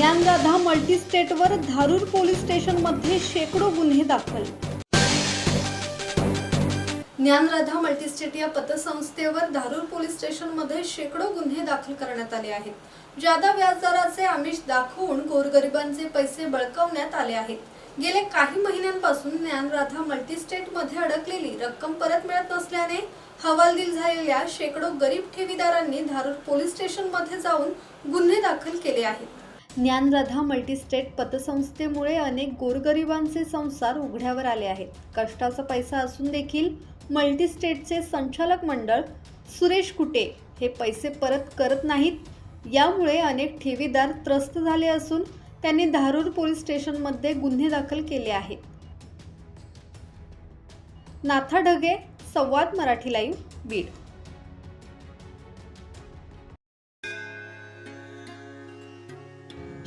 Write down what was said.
Dnyanradha मल्टीस्टेटवर Dharur police स्टेशनमध्ये शेकडो गुन्हे दाखल. ज्ञानराधा मल्टीस्टेट या पतसंस्थेवर धारूर पोलीस स्टेशनमध्ये शेकडो गुन्हे दाखल करण्यात आले आहेत. जादा व्याजदराचे आमिष दाखवून गोरगरिबांचे पैसे बळकावण्यात आले आहेत. गेले काही महिन्यांपासून ज्ञानराधा मल्टीस्टेटमध्ये अडकलेली रक्कम परत मिळत नसल्याने हवालदिल झालेल्या शेकडो गरीब ठेवीदारांनी धारूर पोलीस स्टेशनमध्ये जाऊन गुन्हे दाखल केले आहेत. ज्ञानराधा मल्टीस्टेट पतसंस्थेमुळे अनेक गोरगरिबांचे संसार उघड्यावर आले आहेत. कष्टाचा पैसा असून देखील मल्टीस्टेटचे संचालक मंडळ सुरेश कुटे हे पैसे परत करत नाहीत. यामुळे अनेक ठेवीदार त्रस्त झाले असून त्यांनी धारूर पोलीस स्टेशनमध्ये गुन्हे दाखल केले आहेत. नाथा ढगे संवाद मराठी लाईव्ह बीड.